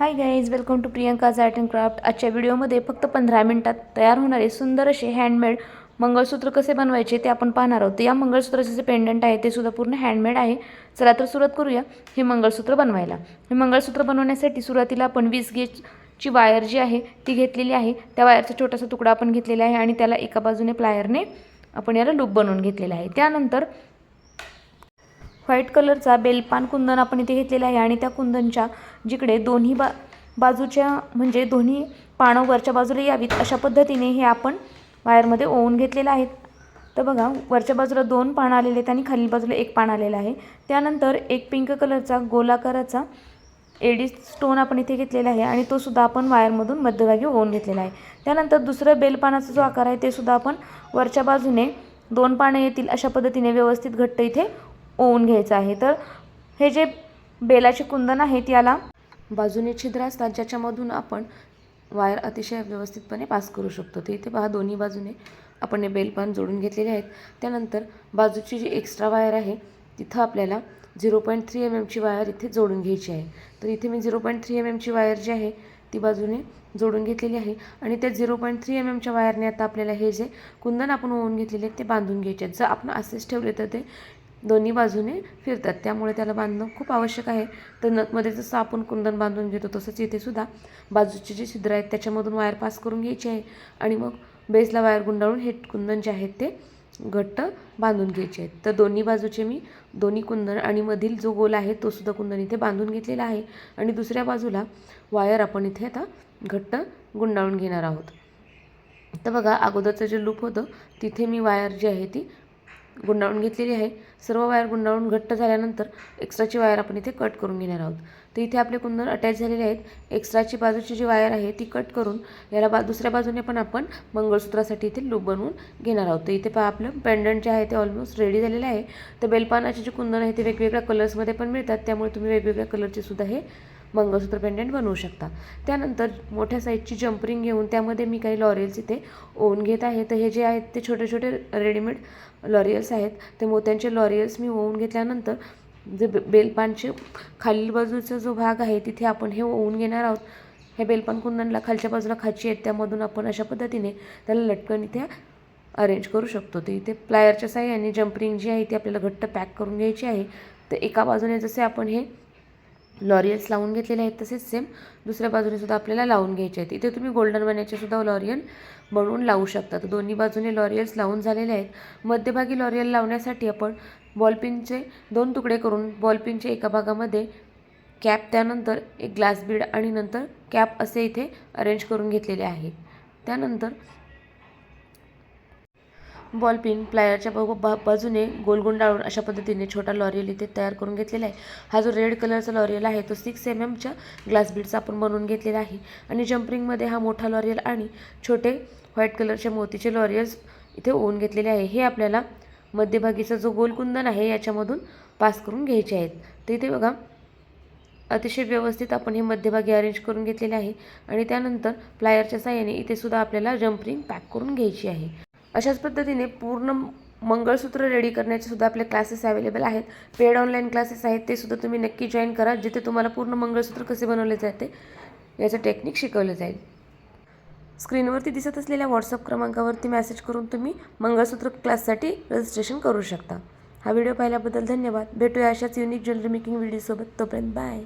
Hi guys welcome to Priyanka's art and craft आजच्या व्हिडिओमध्ये फक्त पंधरा मिनिटात तयार होणारे सुंदर असे हँडमेड मंगळसूत्र कसे बनवायचे ते आपण पाहणार आहोत. या मंगळसूत्राचे जे पेंडंट आहे ते सुद्धा पूर्ण हँडमेड आहे. चला तर सुरुवात करूया हे मंगळसूत्र बनवायला. हे मंगळसूत्र बनवण्यासाठी सुरुवातीला आपण वीस गेजची वायर जी आहे ती घेतलेली आहे. त्या वायरचा छोटासा तुकडा आपण घेतलेला आहे आणि त्याला एका बाजूने प्लायरने आपण याला लूप बनवून घेतलेला आहे. त्यानंतर व्हाईट कलरचा बेलपान कुंदन आपण इथे घेतलेला आहे आणि त्या कुंदनच्या जिकडे दोन्ही बा बाजूच्या म्हणजे दोन्ही पानं वरच्या बाजूला यावीत अशा पद्धतीने हे आपण वायरमध्ये ओवून घेतलेलं आहे. तर बघा वरच्या बाजूला दोन पानं आलेले आहेत आणि खालील बाजूला एक पान आलेलं आहे. त्यानंतर एक पिंक कलरचा गोलाकाराचा एडी स्टोन आपण इथे घेतलेला आहे आणि तो सुद्धा आपण वायरमधून मध्यभागी ओवून घेतलेला आहे. त्यानंतर दुसरं बेलपानाचा जो आकार आहे ते सुद्धा आपण वरच्या बाजूने दोन पानं येतील अशा पद्धतीने व्यवस्थित घट्ट इथे ओवून घ्यायचं आहे. तर हे जे बेलाचे कुंदन आहेत याला बाजूने छिद्र असतात ज्याच्यामधून आपण वायर अतिशय व्यवस्थितपणे पास करू शकतो. तर इथे पहा दोन्ही बाजूने आपण हे बेलपान जोडून घेतलेले आहेत. त्यानंतर बाजूची जी एक्स्ट्रा वायर आहे तिथं आपल्याला झिरो पॉईंट थ्री एम एमची वायर इथे जोडून घ्यायची आहे. तर इथे मी झिरो पॉईंट थ्री एम एमची वायर जी आहे ती बाजूने जोडून घेतलेली आहे. आणि त्या झिरो पॉईंट थ्री एम एमच्या वायरने आता आपल्याला हे जे कुंदन आपण ओवून घेतलेले आहेत ते बांधून घ्यायचे आहेत. जर आपण असेच ठेवले तर ते दोन्ही बाजूने फिरतात. त्यामुळे त्याला बांधणं खूप आवश्यक आहे. तर नथमध्ये जसं आपण कुंदन बांधून घेतो तसंच इथे सुद्धा बाजूचे जे छिद्र आहेत त्याच्यामधून वायर पास करून घ्यायची आहे. आणि मग बेसला वायर गुंडाळून हे कुंदन जे आहेत ते घट्ट बांधून घ्यायचे आहेत. तर दोन्ही बाजूचे मी दोन्ही कुंदन आणि मधील जो गोल आहे तो सुद्धा कुंदन इथे बांधून घेतलेला आहे. आणि दुसऱ्या बाजूला वायर आपण इथे आता घट्ट गुंडाळून घेणार आहोत. तर बघा अगोदरचं जे लूप होतं तिथे मी वायर जी आहे ती गुंडाळून घेतलेली आहे. सर्व वायर गुंडाळून घट्ट झाल्यानंतर एक्स्ट्राची वायर आपण इथे कट करून घेणार आहोत. तर इथे आपले कुंदन अटॅच झालेले आहेत. एक्स्ट्राची बाजूची जी वायर आहे ती कट करून याला बा दुसऱ्या बाजूने पण आपण मंगळसूत्रासाठी इथे लूप बनवून घेणार आहोत. तर इथे पहा आपलं पेंडंट जे आहे ते ऑलमोस्ट रेडी झालेलं आहे. तर बेलपानाचे जे कुंदन आहे ते वेगवेगळ्या कलर्समध्ये पण मिळतात. त्यामुळे तुम्ही वेगवेगळ्या कलरचे सुद्धा हे मंगळसूत्र पेंडेंट बनवू शकता. त्यानंतर मोठ्या साईजची जम्परिंग घेऊन त्यामध्ये मी काही लॉरियल्स इथे ओवून घेत आहे. तर हे जे आहेत ते छोटे छोटे रेडीमेड लॉरियल्स आहेत. ते मोत्यांचे लॉरियल्स मी ओवून घेतल्यानंतर जे बेलपानचे खालील बाजूचा जो भाग आहे तिथे आपण हे ओवून घेणार आहोत. हे बेलपान कुंदनला खालच्या बाजूला खाची आहेत. त्यामधून आपण अशा पद्धतीने त्याला लटकन इथे अरेंज करू शकतो. ते इथे प्लायरच्या साह्याने जम्परिंग जी आहे ती आपल्याला घट्ट पॅक करून घ्यायची आहे. तर एका बाजूने जसे आपण हे लॉरियल्स लावून घेतलेले आहेत तसेच सेम दुसऱ्या बाजूने सुद्धा आपल्याला लावून घ्यायचे आहेत. इथे तुम्ही गोल्डन बनायचे सुद्धा लॉरियल बनवून लावू शकता. तर दोन्ही बाजूने लॉरियल्स लावून झालेले आहेत. मध्यभागी लॉरियल लावण्यासाठी आपण बॉलपिनचे दोन तुकडे करून बॉलपिनच्या एका भागामध्ये कॅप त्यानंतर एक ग्लास बीड आणि नंतर कॅप असे इथे अरेंज करून घेतलेले आहे. त्यानंतर बॉल पिन प्लायरच्या बा बाजूने गोलगुंडाळून अशा पद्धतीने छोटा लॉरियल इथे तयार करून घेतलेला आहे. हा जो रेड कलरचा लॉरियल आहे तो सिक्स एम एमच्या ग्लास बीडचा आपण बनवून घेतलेला आहे. आणि जम्परिंगमध्ये हा मोठा लॉरियल आणि छोटे व्हाईट कलरचे मोतीचे लॉरियल्स इथे ओवून घेतलेले आहे. हे आपल्याला मध्यभागीचा जो गोलकुंदन आहे याच्यामधून पास करून घ्यायचे आहेत. तर इथे बघा अतिशय व्यवस्थित आपण हे मध्यभागी अरेंज करून घेतलेले आहे. आणि त्यानंतर प्लायरच्या साह्याने इथे सुद्धा आपल्याला जम्परिंग पॅक करून घ्यायची आहे. अशाच पद्धतीने पूर्ण मंगळसूत्र रेडी करण्याचे सुद्धा आपले क्लासेस अवेलेबल आहेत. पेड ऑनलाईन क्लासेस आहेत ते सुद्धा तुम्ही नक्की जॉईन करा जिथे तुम्हाला पूर्ण मंगळसूत्र कसे बनवले जाते याचं टेक्निक शिकवलं जाईल. स्क्रीनवरती दिसत असलेल्या व्हॉट्सअप क्रमांकावरती मेसेज करून तुम्ही मंगळसूत्र क्लाससाठी रजिस्ट्रेशन करू शकता. हा व्हिडिओ पाहिल्याबद्दल धन्यवाद. भेटूया अशाच युनिक ज्वेलरी मेकिंग व्हिडिओसोबत तोपर्यंत बाय